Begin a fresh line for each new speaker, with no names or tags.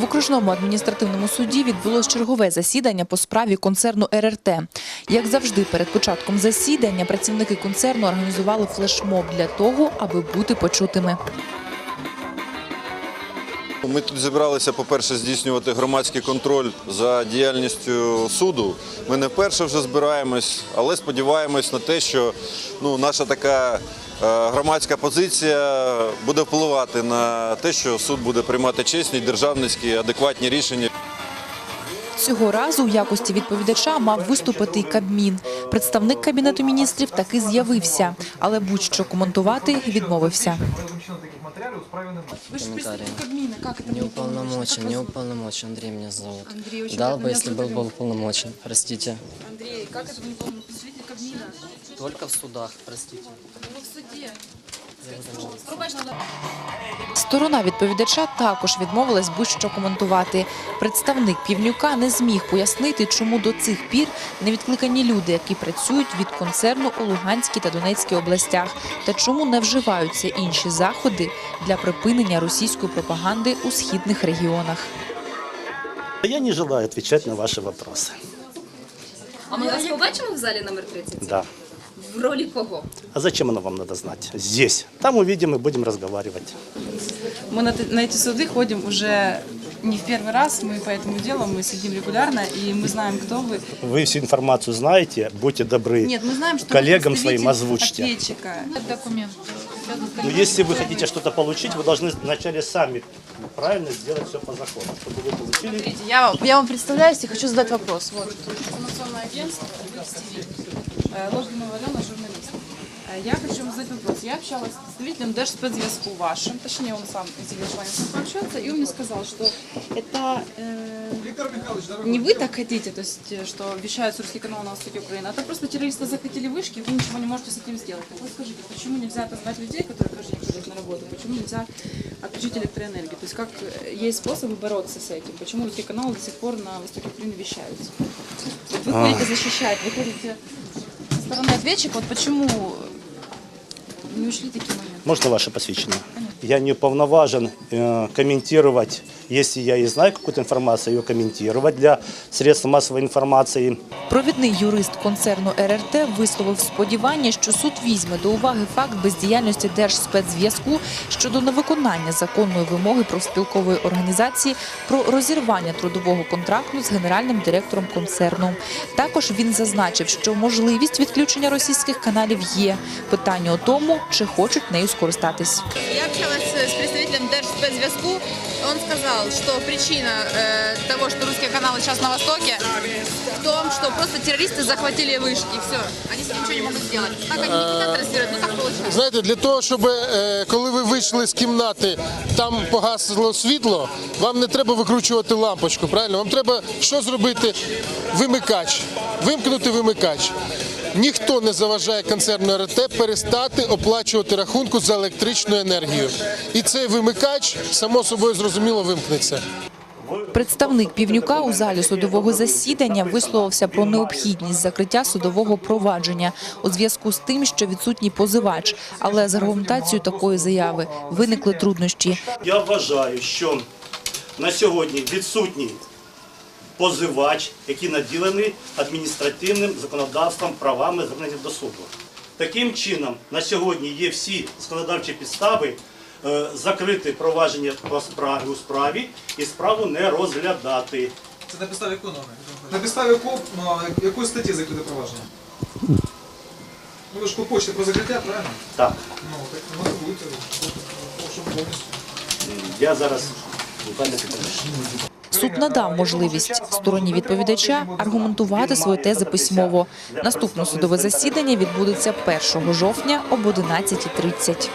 В окружному адміністративному суді відбулось чергове засідання по справі концерну РРТ. Як завжди, перед початком засідання працівники концерну організували флешмоб для того, аби бути почутими.
Ми тут зібралися, по-перше, здійснювати громадський контроль за діяльністю суду. Ми не вперше вже збираємось, але сподіваємось на те, що ну, наша така е, громадська позиція буде впливати на те, що суд буде приймати чесні, державницькі, адекватні рішення.
Цього разу в якості відповідача мав виступити й Кабмін. Представник Кабінету міністрів таки з'явився, але будь-що коментувати відмовився.
Вы же представитель Кабмина, как это
Не уполномочен, не уполномочен. Андрей меня зовут.
Андрей, очень
Дал бы, если был
зовут
бы уполномочен. Простите.
Андрей, как это не уполномочен? Представитель Кабмина.
Только в судах, простите.
Вы в суде.
Сторона відповідача також відмовилась будь-що коментувати. Представник півнюка не зміг пояснити, чому до цих пір не відкликані люди, які працюють від концерну у Луганській та Донецькій областях, та чому не вживаються інші заходи для припинення російської пропаганди у східних регіонах.
Я не желаю отвечать на ваши вопросы.
А ми вас побачимо в залі номер 30?
Да.
В ролі кого?
А зачем оно вам надо знать? Здесь. Там увидим и будем разговаривать.
Мы на, на эти суды ходим уже не в первый раз, мы по этому делу, мы следим регулярно, и мы знаем, кто вы.
Вы всю информацию знаете, будьте добры.
Нет, мы знаем, что
Коллегам своим озвучьте.
ответчика.
Но если вы хотите что-то получить, вы должны вначале сами правильно сделать все по закону, чтобы вы получили.
Смотрите, я, вам- я вам представляюсь и хочу задать вопрос. Вот. Информационное агентство Логинова Алена, журналист. Я хочу вам задать вопрос. Я общалась с представителем Держспецзв'язку вашим, точнее он сам изъявил желание с ним пообщаться, и он мне сказал, что это э, не вы так хотите, то есть, что вещает русский канал на востоке Украины, а это просто террористы захватили вышки, и вы ничего не можете с этим сделать. Так вот скажите, почему нельзя отозвать людей, которые каждый день ходят на работу, почему нельзя отключить электроэнергию? То есть как э, есть способы бороться с этим? Почему русский канал до сих пор на востоке Украины вещаются? Вы ходите защищать, вы ходите со стороны ответчика, вот почему не ушли такие моменты?
Можно ваше посвящение? Я не уполноважен э, комментировать, если я и знаю какую-то информацию, ее комментировать для средств массовой информации.
Провідний юрист концерну РРТ висловив сподівання, що суд візьме до уваги факт бездіяльності Держспецзв'язку щодо невиконання законної вимоги профспілкової організації про розірвання трудового контракту з генеральним директором концерну. Також він зазначив, що можливість відключення російських каналів є. Питання у тому, чи хочуть нею скористатись.
Я общалась с представителем Держспецзв'язку. Он сказал, что причина э, того, что русские каналы сейчас на Востоке, в том, что просто террористы захватили вышки. И все. Они с этим ничего не могут сделать. Так они не хотят транслировать, ну так получается.
Знаєте, для того, щоб е, коли ви вийшли з кімнати, там погасло світло, вам не треба викручувати лампочку, правильно? Вам треба що зробити? Вимикач. Вимкнути вимикач. Ніхто не заважає концерну РТ перестати оплачувати рахунку за електричну енергію. І цей вимикач, само собою зрозуміло, вимкнеться.
Представник півнюка у залі судового засідання висловився про необхідність закриття судового провадження у зв'язку з тим, що відсутній позивач. Але з аргументацією такої заяви виникли труднощі.
Я вважаю, що на сьогодні відсутній позивач, який наділений адміністративним законодавством правами звернення до суду. Таким чином, на сьогодні є всі законодавчі підстави е, закрити провадження по справі у справі і справу не розглядати.
Це на підставі якої норми? На підставі якого, ну, якої статті закрите провадження? Ну ви ж по почті про закриття, правильно?
Так,
Ну, так може бути, щоб повністю.
я зараз буквально підтримую.
Суд надав можливість стороні відповідача аргументувати свої тези письмово. Наступне судове засідання відбудеться 1 жовтня об 11.30.